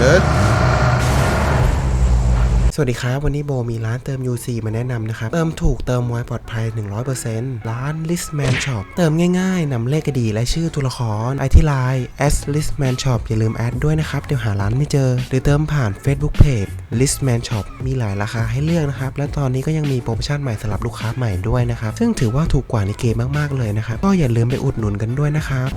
เลยสวัสดีครับ วันนี้โบมีร้านเติม UC มาแนะนำนะครับ เติมถูกเติมไวปลอดภัย 100%ร้าน Listman Shop เติมง่ายๆนำเลขอดีและชื่อตัวละครไอที่ไลน์ s Listman Shop อย่าลืมแอดด้วยนะครับ เดี๋ยวหาร้านไม่เจอ หรือเติมผ่าน Facebook Page Listman Shop มีหลายราคาให้เลือกนะครับ และตอนนี้ก็ยังมีโปรโมชั่นใหม่สำหรับลูกค้าใหม่ด้วยนะครับ ซึ่งถือว่าถูกกว่าในเกมมากๆเลยนะครับก็อย่าลืมไปอุดหนุนกันด้วยนะครับ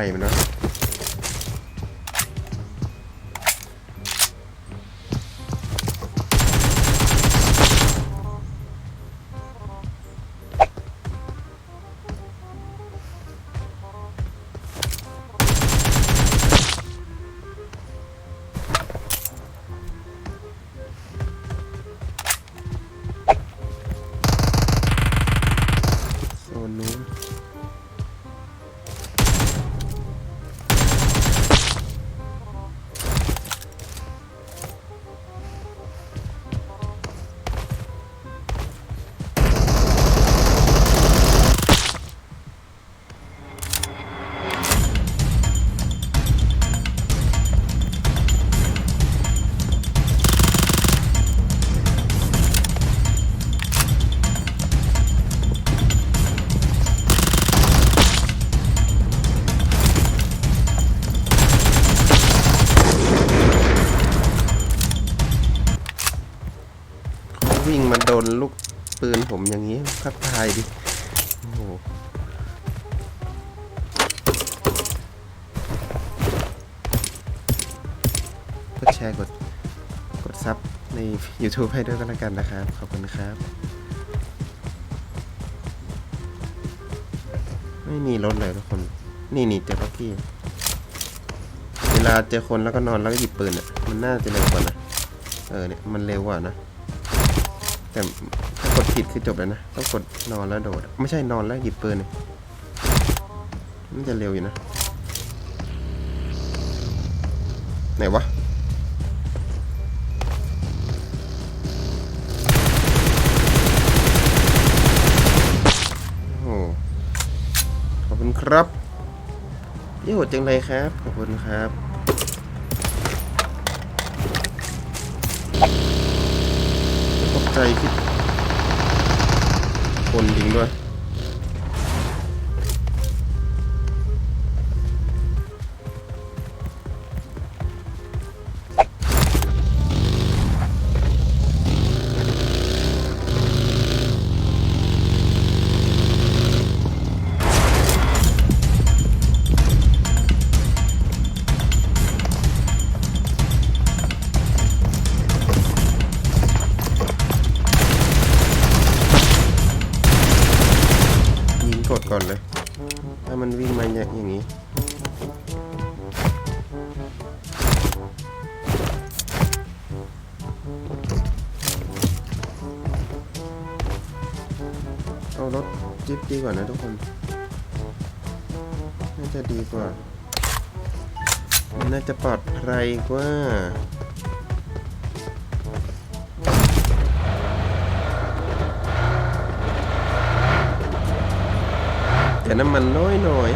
อะไรมันวะ ร์กดกดซับใน YouTube ให้ด้วยก็แล้วกันนะครับ ขอบคุณครับ ไม่มีรถเลยทุกคน นี่นี่เจอพักกี้เวลาเจอคนแล้วก็นอนแล้วก็หยิบปืนอะ มันน่าจะเร็วกว่านะ เออเนี่ยมันเร็วกว่านะ แต่ถ้ากดผิดคือจบแล้วนะ ต้องกดนอนแล้วโดด ไม่ใช่นอนแล้วหยิบปืนเนี่ยมันจะเร็วอยู่นะ ไหนวะ คุณครับยี่หดจังเลยครับ ขอบคุณครับ ตกใจคิดคนจริงด้วย ก่อนเลย ถ้ามันวิ่งมาอย่างนี้เอารถจิ๊บดีกว่านะทุกคน น่าจะดีกว่า น่าจะปลอดภัยกว่า แต่น้ำมันน้อยหน่อย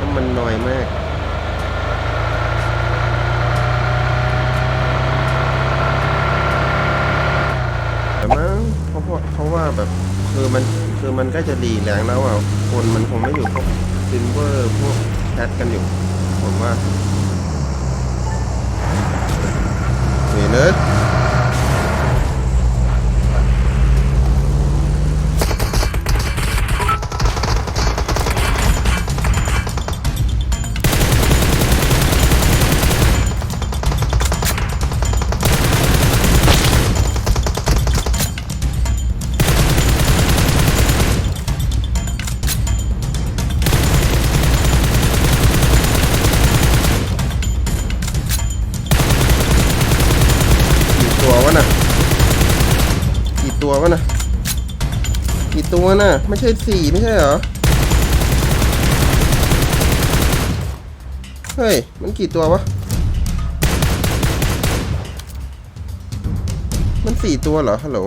น้ำมันน้อยมาก แต่มั้งเพราะว่าเพราะว่าแบบคือมันคือมันก็จะดีแรงแล้วอะคนมันคงไม่อยู่พวกซิลเวอร์พวกแคทกันอยู่ผมว่าเห็นเลยะน่ะ กี่ตัววะน่ะ กี่ตัวน่ะ ไม่ใช่สี่ไม่ใช่เหรอ เฮ้ย มันกี่ตัววะ มันสี่ตัวเหรอ ฮัลโหล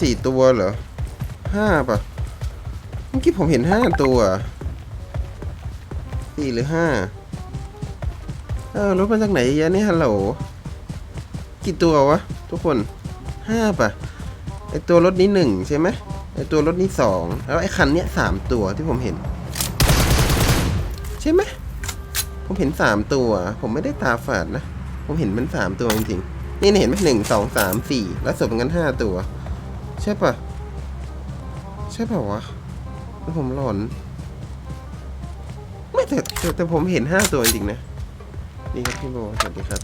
สี่ตัวเหรอห้าป่ะเมื่อกี้ผมเห็นห้าตัวสี่หรือห้าเออรถมาจากไหนยะนี่ฮัลโหลกี่ตัววะ ทุกคนห้าป่ะไอตัวรถนี้หนึ่งใช่ไหมไอตัวรถนี้สองแล้วไอคันเนี้ยสามตัวที่ผมเห็น ใช่ไหมผมเห็นสามตัว ผมไม่ได้ตาฝาดนะ ผมเห็นมันสามตัวจริงๆนี่เห็นไหมหนึ่งสองสามสี่แล้วศพงั้นห้าตัว ใช่ปะใช่ปะวะแล้วผมหลอน ไม่แต่แต่แต่ผมเห็นห้าตัวจริงๆนะ นี่ครับพี่โบสวัสดีครับ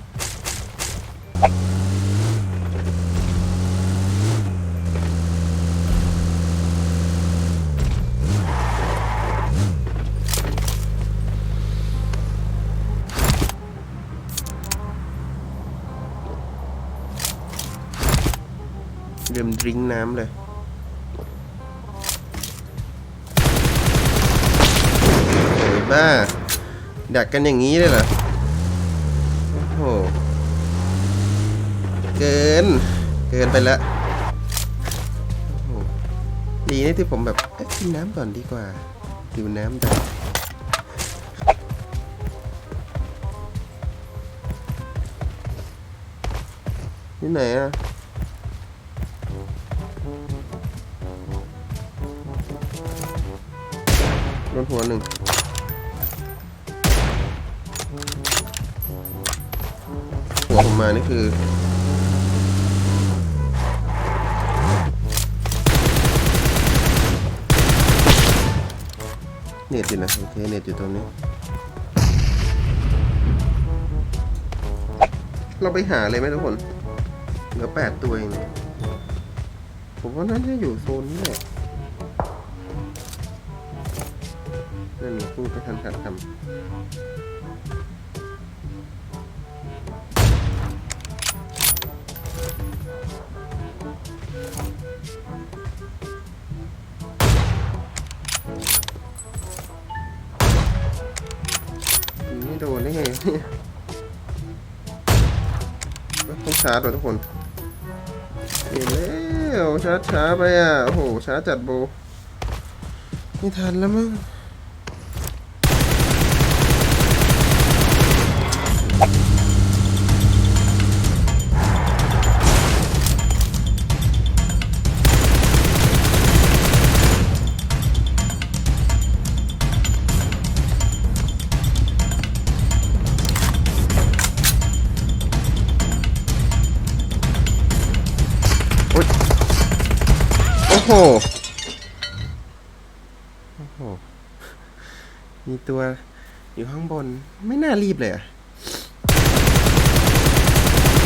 ริงน้ำเลย โอ้ยบ้า ดักกันอย่างนี้เลยเหรอ โอ้โห เกิน เกินไปละโอ้โหดีนะที่ผมแบบกินน้ำก่อนดีกว่าดูน้ำดักที่ไหนอะ โดนหัวหนึ่งหัวผมมานี่คือเน็ตอยู่นะโอเคเน็ตอยู่ตรงนี้ เราไปหาเลยไหมทุกคนเหลือแปดตัวเองผมผมว่าน่าจะอยู่โซนนี้แหละ นั่นไงพูดไปทันขัดคำไม่โดนได้ไงเนี่ต้องชาร์จว่ะทุกคนเห็นแล้วช้าช้าไปอะ โอ้โหช้าจัดโบ ไม่ทันแล้วมั้ง ตัวอยู่ข้างบน ไม่น่ารีบเลยอะ